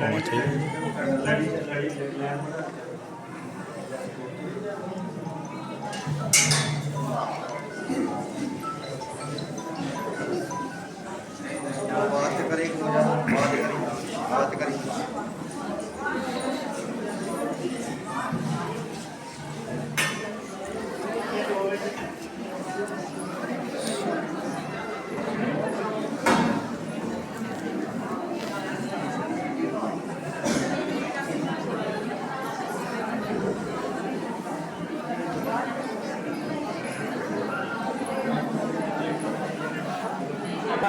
હોવા જોઈએ